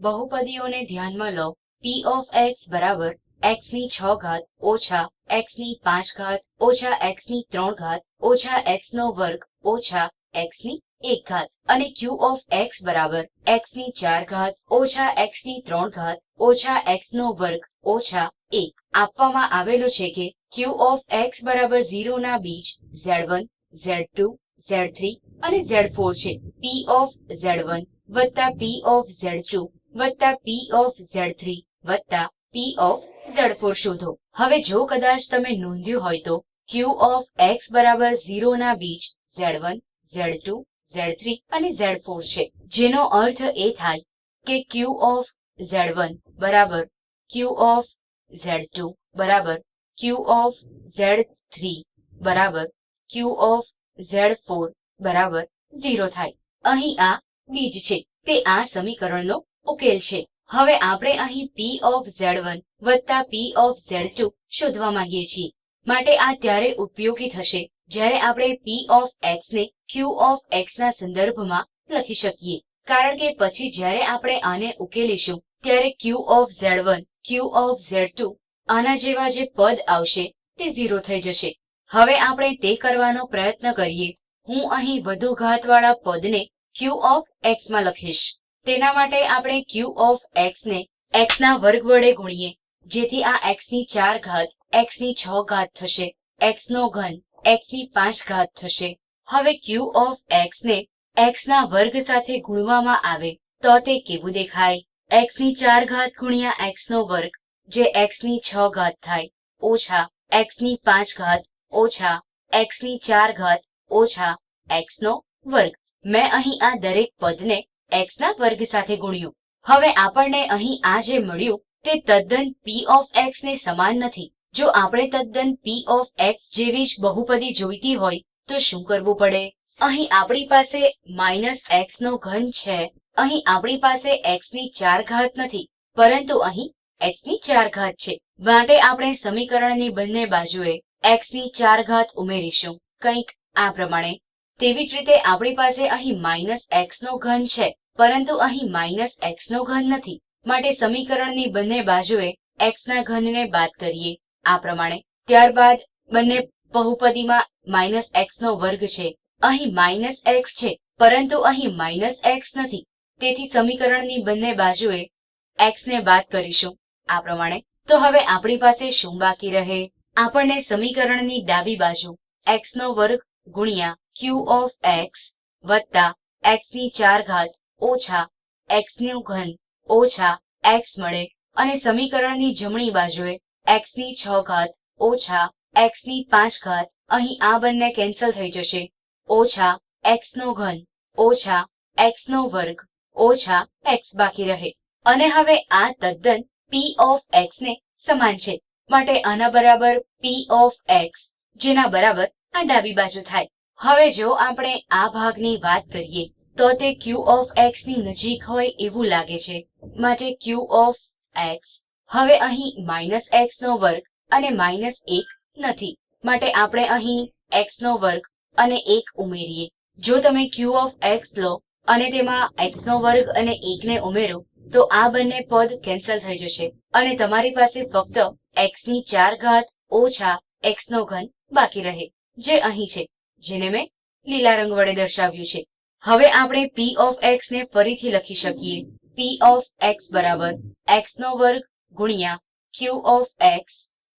બહુપદીઓને ધ્યાનમાં લો. P of X બરાબર એક્સની છ ઘાત ઓછા એક્સની પાંચ ઘાત ઓછા એક્સની ત્રણ ઘાત ઓછા એક્સ નો વર્ગ ઓછા એક્સની એક ઘાત. અને ક્યુ ઓફ એક્સ બરાબર એક્સની ચાર ઘાત ઓછા એક્સની ત્રણ ઘાત ઓછા એક્સ નો વર્ગ ઓછા એક. આપવામાં આવેલું છે કે ક્યુ ઓફ એક્સ બરાબર ઝીરો ના બીજ z1 z2 z3 અને ઝેડ ફોર છે. પી ઓફ ઝેડ વન વત્તા પી ઓફ z2 વત્તા પી ઓફ ઝેડ થ્રી વત્તા પી ઓફ ઝેડ ફોર શોધો. હવે જો કદાચ તમે નોંધ્યું હોય તો ક્યુ ઓફ એક્સ બરાબર ઝીરો ના બીજ z1 z2 z3 અને ઝેડ ફોર છે. જેનો અર્થ એ થાય કે ક્યુ ઓફ ઝેડ વન બરાબર ક્યુ ઓફ ઝેડ ટુ બરાબર ક્યુ ઓફ ઝેડ થ્રી બરાબર ક્યુ ઓફ ઝેડ ફોર બરાબર ઝીરો થાય. અહીં આ બીજ છે. તે આ સમીકરણનો ઉકેલ છે. હવે આપણે અહીં પી ઓફ ઝેડ વન વત્તા પી ઓફ ઝેડ ટુ શોધવા માંગીએ છીએ. માટે આ ત્યારે ઉપયોગી થશે, જ્યારે આપણે પી ઓફ એક્સ ને ક્યુ ઓફ એક્સ ના સંદર્ભમાં લખી શકીએ. કારણ કે પછી જ્યારે આપણે આને ઉકેલીશું, ત્યારે Q of Z one Q of Z two આના જેવા જે પદ આવશે, તે ઝીરો થઈ જશે. હવે આપણે તે કરવાનો પ્રયત્ન કરીએ. હું અહીં વધુ ઘાતવાળા પદને ક્યુ ઓફ એક્સમાં લખીશ. તેના માટે આપણે ક્યુ ઓફ એક્સ ને એક્સ ના વર્ગ વડે ગુણીએ. જેથી આ એક્સની ચાર ઘાત એક્સની છ ઘાત થશે એક્સ નો ઘન એક્સની પાંચ ઘાત થશે. હવે ક્યુ ઓફ એક્સ ને એક્સ ના વર્ગ સાથે ગુણવામાં આવે, તો તે કેવું દેખાય? એક્સની ચાર ઘાત ગુણ્યા એક્સ નો વર્ગ, જે એક્સની છ ઘાત થાય, ઓછા એક્સની પાંચ ઘાત, ઓછા એક્સની ચાર ઘાત, ઓછા એક્સ નો વર્ગ. મેં અહીં આ દરેક પદને x ના વર્ગ સાથે ગુણ્યું. હવે આપણને અહીં આ જે મળ્યું, તે તદ્દન p ઓફ x ને સમાન નથી. જો આપણે તદ્દન p ઓફ x જેવી જ બહુપદી જોઈતી હોય, તો શું કરવું પડે? અહીં આપણી પાસે માઇનસ એક્સ નો ઘન છે. અહીં આપણી પાસે એક્સની ચાર ઘાત નથી, પરંતુ અહીં એક્સની ચાર ઘાત છે. માટે આપણે સમીકરણની બંને બાજુએ એક્સની ચાર ઘાત ઉમેરીશું. કંઈક આ પ્રમાણે. તેવી જ રીતે આપણી પાસે અહીં માઇનસ એક્સ નો ઘન છે, પરંતુ અહીં માઇનસ એક્સ નો ઘન નથી. માટે સમીકરણની બંને બાજુએ એક્સના ઘનને બાદ કરીએ. આ પ્રમાણે ત્યારબાદ બંને બહુપદીમાં માઇનસ x નો વર્ગ છે. અહીં માઇનસ એક્સ છે, પરંતુ અહીં માઇનસ એક્સ નથી. તેથી સમીકરણની બંને બાજુએ એક્સને બાદ કરીશું. આ પ્રમાણે તો હવે આપણી પાસે શું બાકી રહે? આપણને સમીકરણની ડાબી બાજુ એક્સ નો વર્ગ ગુણ્યા ક્યુ ઓફ એક્સ વત્તા એક્સની ચાર ઘાત ઓછા એક્સનું ઘન ઓછા એક્સ મળે અને સમીકરણની જમણી બાજુએ એક્સની છ ઘાત ઓછા એક્સની પાંચ ઘાત. અહીં આ બંને કેન્સલ થઈ જશે. ઓછા એક્સનો ઘન ઓછા એક્સનો વર્ગ ઓછા એક્સ બાકી રહે. અને હવે આ તદ્દન પી ઓફ એક્સ ને સમાન છે. માટે આના બરાબર પી ઓફ એક્સ જેના બરાબર આ ડાબી બાજુ થાય. હવે જો આપણે આ ભાગની વાત કરીએ, તો તે ક્યુ ઓફ એક્સની નજીક હોય એવું લાગે છે. માટે ક્યુ ઓફ એક્સ હવે અહીં માઇનસ એક્સ નો વર્ગ અને માઇનસ એક નથી. માટે આપણે અહીં એક્સ નો વર્ગ અને એક ઉમેરીએ. જો તમે ક્યુ ઓફ એક્સ લો અને તેમાં એક્સ નો વર્ગ અને એકને ઉમેરો, તો આ બંને પદ કેન્સલ થઈ જશે. અને તમારી પાસે ફક્ત એક્સની ચાર ઘાત ઓછા એક્સ નો ઘન બાકી રહે. જે અહીં છે, જેને મેં લીલા રંગ વડે દર્શાવ્યું છે. હવે આપણે પી ઓફ એક્સ ને ફરીથી લખી શકીએ. પી ઓફ એક્સ બરાબર એક્સ નો વર્ગ ગુણ્યા ક્યુ ઓફ એક્સ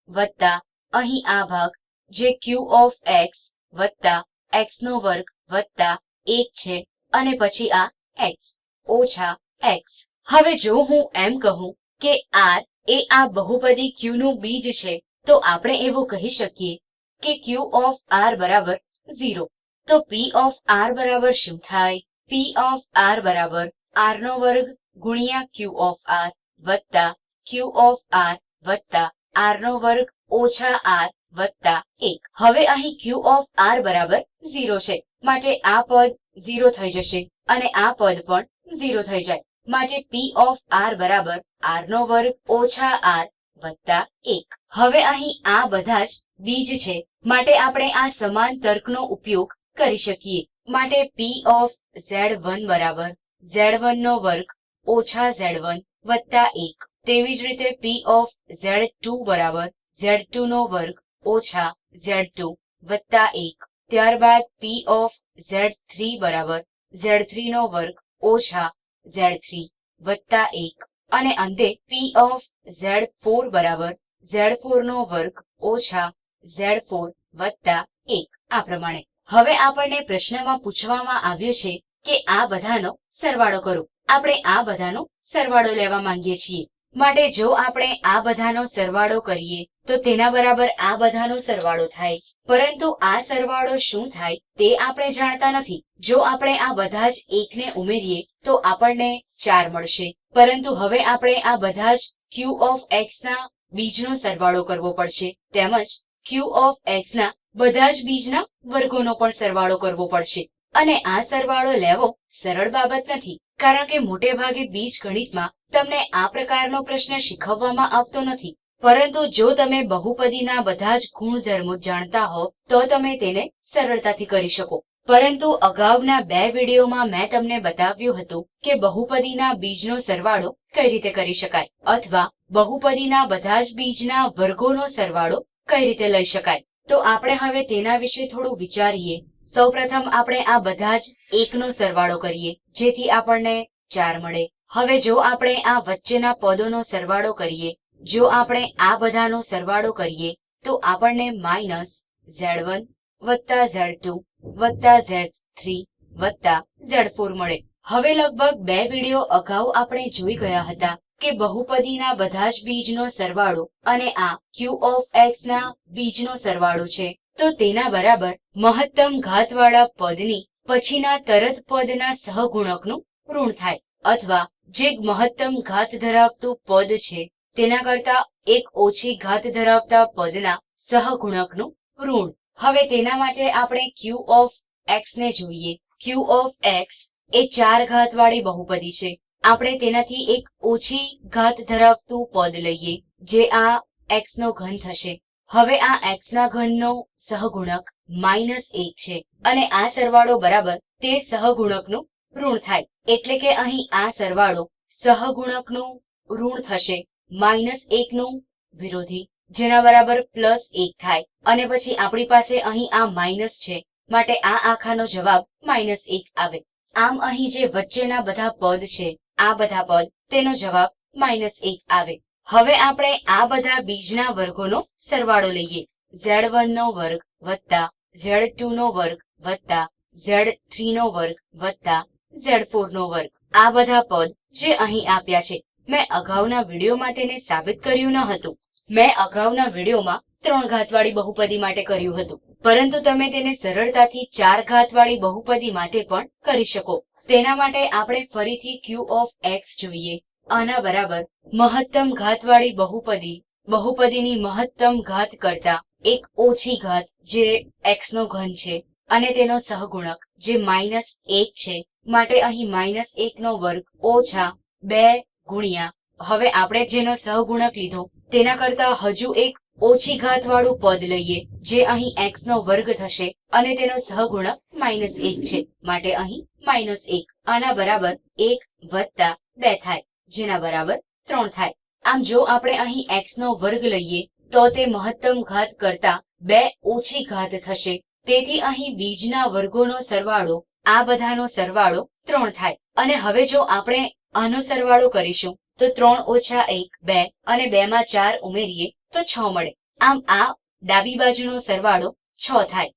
વત્તા અહીં આ ભાગ, જે ક્યુ ઓફ એક્સ વત્તા એક્સ નો વર્ગ વત્તા એક છે, અને પછી આ એક્સ ઓછા એક્સ હવે જો હું એમ કહું કે આર એ આ બહુપદી ક્યુ નું બીજ છે, તો આપણે એવું કહી શકીએ કે q ઓફ r બરાબર 0 તો p ઓફ r બરાબર શું થાય? P ઓફ r બરાબર r નો વર્ગ ગુણ્યા q ઓફ r વત્તા q ઓફ r વત્તા r નો વર્ગ ઓછા r વત્તા એક. હવે અહીં q ઓફ r બરાબર 0 છે. માટે આ પદ 0 થઈ જશે અને આ પદ પણ 0 થઈ જાય. માટે p ઓફ r બરાબર r નો વર્ગ ઓછા r વત્તા એક. હવે અહીં આ બધા જ બીજ છે. માટે આપણે આ સમાન તર્કનો ઉપયોગ કરી શકીએ. માટે પી ઓફ ઝેડ વન બરાબર. Z1 નો વર્ગ ઓછા ઝેડ વન વત્તા એક. તેવી જ રીતે પી ઓફ ઝેડ ટુ બરાબર. ઝેડ ટુ નો વર્ગ ઓછા ઝેડ ટુ વત્તા એક. ત્યારબાદ પી ઓફ ઝેડ થ્રી બરાબર. ઝેડ થ્રી નો વર્ગ ઓછા ઝેડ થ્રી વત્તા એક. અને અંતે પી ઓફ ઝેડ ફોર બરાબર. ઝેડ ફોર નો વર્ગ ઓછા ઝેડ ફોર વત્તા એક આ પ્રમાણે. હવે આપણને પ્રશ્નમાં પૂછવામાં આવ્યું છે કે આ બધાનો સરવાળો કરો. આપણે આ બધાનો સરવાળો લેવા માંગીએ છીએ. માટે જો આપણે આ બધાનો સરવાળો કરીએ, તો તેના બરાબર આ બધાનો સરવાળો થાય. પરંતુ આ સરવાળો શું થાય તે આપણે જાણતા નથી. જો આપણે આ બધા જ એકને ઉમેરીએ, તો આપણને ચાર મળશે. પરંતુ હવે આપણે આ બધા જ ક્યુ ઓફ એક્સ ના બીજનો સરવાળો કરવો પડશે. તેમજ ક્યુ ઓફ એક્સ ના બધા જ બીજના વર્ગોનો પણ સરવાળો કરવો પડશે. અને આ સરવાળો લેવો સરળ બાબત નથી, કારણ કે મોટે ભાગે બીજ ગણિતમાં તમને આ પ્રકારનો પ્રશ્ન શીખવવામાં આવતો નથી. પરંતુ જો તમે બહુપદીના બધા જ ગુણધર્મો જાણતા હો, તો તમે તેને સરળતાથી કરી શકો. પરંતુ અગાઉના બે વિડીયોમાં મેં તમને બતાવ્યું હતું કે બહુપદીના બીજનો સરવાળો કઈ રીતે કરી શકાય, અથવા બહુપદીના બધા જ બીજના વર્ગોનો સરવાળો કઈ રીતે લઈ શકાય? તો આપણે હવે તેના વિશે થોડું વિચારીએ. સૌપ્રથમ આપણે આ બધા જ એકનો સરવાળો કરીએ, જેથી આપણને ચાર મળે. હવે જો આપણે આ વચ્ચેના પદોનો સરવાળો કરીએ, જો આપણે આ બધાનો સરવાળો કરીએ, તો આપણને માઇનસ ઝેડ વન વત્તા ઝેડ ટુ વત્તા ઝેડ થ્રી વત્તા ઝેડ ફોર મળે. હવે લગભગ બે વીડિયો અગાઉ આપણે જોઈ ગયા હતા કે બહુપદીના બધા જ બીજનો સરવાળો અને આ ક્યુ ઓફ એક્સ ના બીજનો સરવાળો છે, તો તેના બરાબર મહત્તમ ઘાતવાળા પદની પછીના તરત પદના સહગુણકનું ઋણ થાય, અથવા જે મહત્તમ ઘાત ધરાવતું પદ છે, તેના કરતા એક ઓછી ઘાત ધરાવતા પદના સહગુણકનું ઋણ. હવે તેના માટે આપણે ક્યુ ઓફ એક્સ ને જોઈએ. ક્યુ ઓફ એક્સ એ ચાર ઘાતવાળી બહુપદી છે. આપણે તેનાથી એક ઓછી ઘાત ધરાવતું પદ લઈએ, જે આ એક્સ નો ઘન થશે. હવે આ એક્સ ના ઘનનો સહગુણક માઇનસ એક છે અને આ સરવાળો બરાબર તે સહગુણકનું ઋણ થાય. એટલે કે અહીં આ સરવાળો સહગુણકનું ઋણ થશે માઇનસ એકનું વિરોધી, જેના બરાબર પ્લસ એક થાય. અને પછી આપણી પાસે અહીં આ માઇનસ છે, માટે આ આખાનો જવાબ માઇનસ એક આવે. આમ અહીં જે વચ્ચેના બધા પદ છે આ બધા પદ તેનો જવાબ માઇનસ એક આવે. હવે આપણે આ બધા બીજના વર્ગોનો સરવાળો લઈએ. ઝેડ વન નો વર્ગ વત્તા ઝેડ નો વર્ગ વત્તા ઝેડ નો વર્ગ વત્તા ઝેડ ફોર નો વર્ગ. આ બધા પદ જે અહીં આપ્યા છે, મેં અગાઉના વિડીયોમાં તેને સાબિત કર્યું ન હતું. મેં અગાઉના વિડીયોમાં ત્રણ ઘાતવાળી બહુપદી માટે કર્યું હતું. પરંતુ તમે તેને સરળતાથી ચાર ઘાતવાળી બહુપદી માટે પણ કરી શકો. તેના માટે આપણે ફરીથી ક્યુ ઓફ એક્સ જોઈએ. આના બરાબર મહત્તમ ઘાતવાળી બહુપદી, બહુપદીની મહત્તમ ઘાત કરતા એક ઓછી ઘાત જે એક્સ નો ઘન છે અને તેનો સહગુણક જે માઇનસ એક છે. માટે અહીં માઇનસ એક નો વર્ગ ઓછા બે ગુણ્યા. હવે આપણે જેનો સહગુણક લીધો તેના કરતા હજુ એક ઓછી ઘાતવાળું પદ લઈએ જે અહીં એક્સ નો વર્ગ થશે અને તેનો સહગુણક માઇનસ એક છે. માટે અહીં માઇનસ એક. આના બરાબર એક વત્તા બે થાય. જેના બરાબર ત્રણ થાય. આમ જો આપણે અહીં એક્સ નો વર્ગ લઈએ, તો તે મહત્તમ ઘાત કરતા બે ઓછી ઘાત થશે. તેથી અહીં બીજના વર્ગોનો સરવાળો, આ બધાનો સરવાળો ત્રણ થાય. અને હવે જો આપણે આનો સરવાળો કરીશું, તો ત્રણ ઓછા એક, બે અને બે માં ચાર ઉમેરીએ, તો છ મળે. આમ આ ડાબી બાજુનો સરવાળો છ થાય.